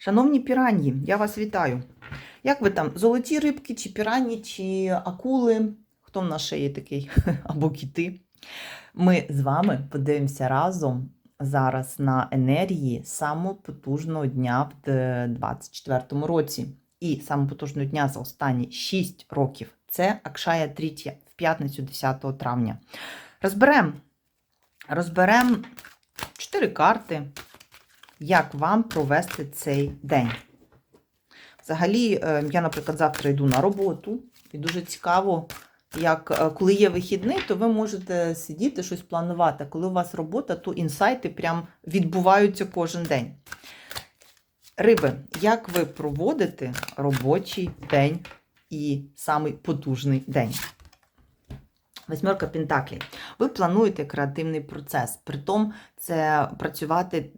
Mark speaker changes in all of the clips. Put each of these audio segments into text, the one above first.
Speaker 1: Шановні піранії, я вас вітаю. Як ви там? Золоті рибки, чи пірані, чи акули? Хто в нас ще є такий? Або кіти? Ми з вами подивимося разом зараз на енергії самого потужного дня в 2024 році. І самого потужного дня за останні 6 років це Акшая Трітія в п'ятницю 10 травня. Розберемо розберемо 4 карти, як вам провести цей день. Взагалі, е, я, наприклад, завтра йду на роботу, і дуже цікаво, як е, коли є вихідний, то ви можете сидіти, щось планувати. Коли у вас робота, то інсайти прям відбуваються кожен день. Риби, як ви проводите робочий день і самий потужний день? Восьмерка Пентаклів. Ви плануєте креативний процес. Притом це працювати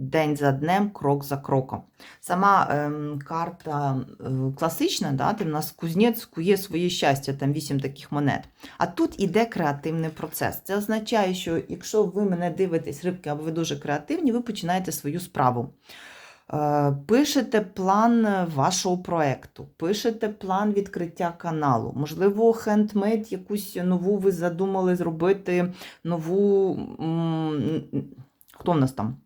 Speaker 1: день за днем, крок за кроком. Сама ем, карта е, класична, да, де в нас кузнець кує своє щастя, там вісім таких монет. А тут іде креативний процес. Це означає, що якщо ви мене дивитесь, рибки, або ви дуже креативні, ви починаєте свою справу. Е, Пишете план вашого проєкту, пишете план відкриття каналу. Можливо, хендмейд якусь нову ви задумали зробити нову. Хто в нас там?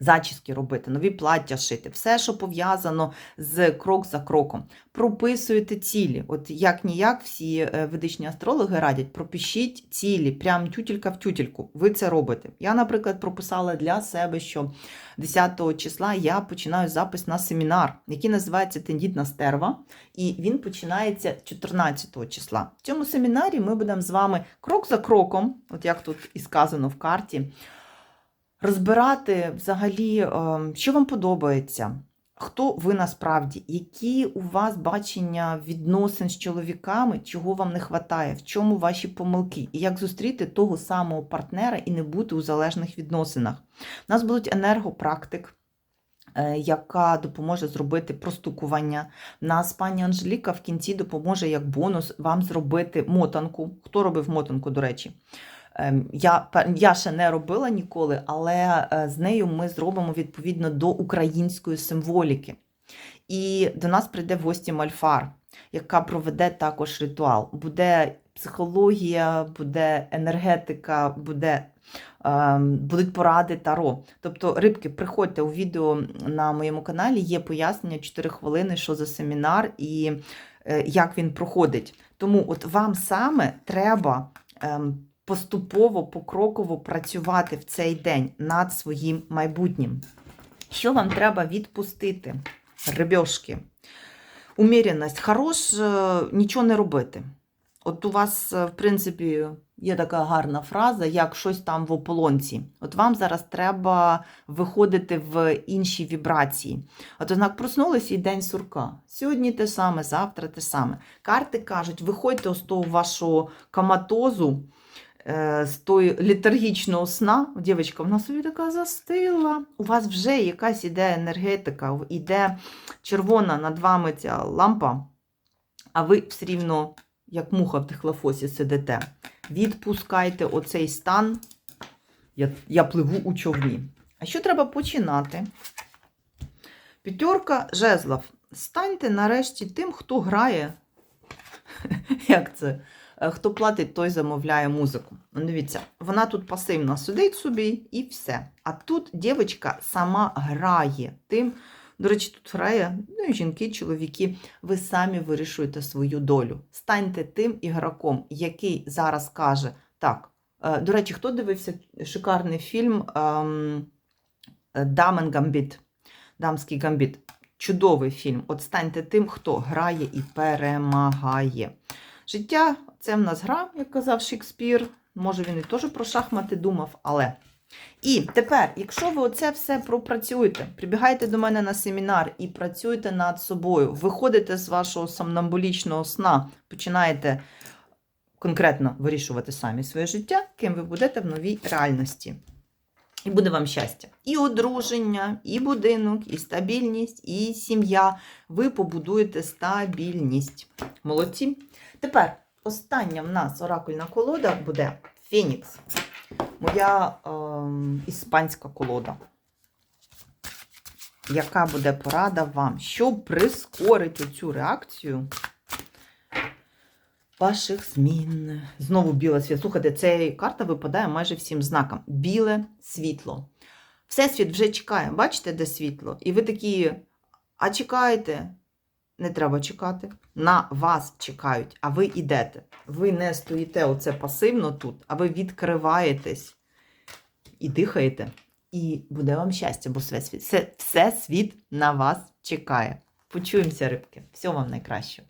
Speaker 1: Зачіски робити, нові плаття шити, все, що пов'язано з крок за кроком. Прописуєте цілі. От як ніяк всі е, ведичні астрологи радять, пропишіть цілі, прям тютілька в тютільку. Ви це робите. Я, наприклад, прописала для себе, що 10 числа я починаю запис на семінар, який називається Тендітна стерва, і він починається 14 числа. В цьому семінарі ми будемо з вами крок за кроком, от як тут і сказано в карті, розбирати взагалі, е, що вам подобається. Хто ви насправді, які у вас бачення відносин з чоловіками, чого вам не вистачає, в чому ваші помилки, і як зустріти того самого партнера і не бути у залежних відносинах? У нас будуть енергопрактик, е, яка допоможе зробити простукування. Нас пані Анжеліка в кінці допоможе як бонус вам зробити мотанку. Хто робив мотанку, до речі? Ем, Я, я ще не робила ніколи, але е, з нею ми зробимо відповідно до української символіки. І до нас прийде в гості Мальфар, яка проведе також ритуал. Буде психологія, буде енергетика, буде, ем, будуть поради таро. Тобто, рибки, приходьте у відео на моєму каналі, є пояснення 4 хвилини, що за семінар і е, як він проходить. Тому от вам саме треба. Поступово, покроково працювати в цей день над своїм майбутнім. Що вам треба відпустити? Рибьошки. Уміряність. Хорош е, нічого не робити. От у вас, е, в принципі, є така гарна фраза, як щось там в ополонці. От вам зараз треба виходити в інші вібрації. От однак проснулися і день сурка. Сьогодні те саме, завтра те саме. Карти кажуть, виходьте з того вашого каматозу, з той літаргічного сна, дівчинка, вона собі така застила. У вас вже якась іде енергетика, іде червона над вами ця лампа, а ви все рівно, як муха в техлофосі, сидите. Відпускайте оцей стан. Я, я пливу у човні. А що треба починати? П'ятерка жезлов. Станьте нарешті тим, хто грає. Як це? Е, Хто платить, той замовляє музику. Ну, Дивіться, вона тут пасивно сидить собі і все. А тут дівчинка сама грає тим. До речі, тут грає ну, жінки, чоловіки. Ви самі вирішуєте свою долю. Станьте тим ігроком, який зараз каже: так. е, До речі, хто дивився шикарний фільм ем, Дамен Гамбіт? Дамський гамбіт. Чудовий фільм. От станьте тим, хто грає і перемагає. Життя це в нас гра, як казав Шекспір. Може, він і теж про шахмати думав, але. І тепер, якщо ви оце все пропрацюєте, прибігайте до мене на семінар і працюєте над собою, виходите з вашого сомнамбулічного сна, починаєте конкретно вирішувати самі своє життя, ким ви будете в новій реальності. І буде вам щастя. І одруження, і будинок, і стабільність, і сім'я. Ви побудуєте стабільність. Молодці. Тепер остання в нас оракульна колода буде Фенікс. Моя ем, іспанська колода. яка буде порада вам, щоб прискорити цю реакцію ваших змін. Знову біле світло. Слухайте, ця карта випадає майже всім знакам. Біле світло. Всесвіт вже чекає. Бачите, де світло? І ви такі, а чекайте. Не треба чекати. На вас чекають, а ви йдете. Ви не стоїте оце пасивно тут, а ви відкриваєтесь і дихаєте. І буде вам щастя, бо все світ, все, все світ на вас чекає. Почуємося, рибки. Всього вам найкращого.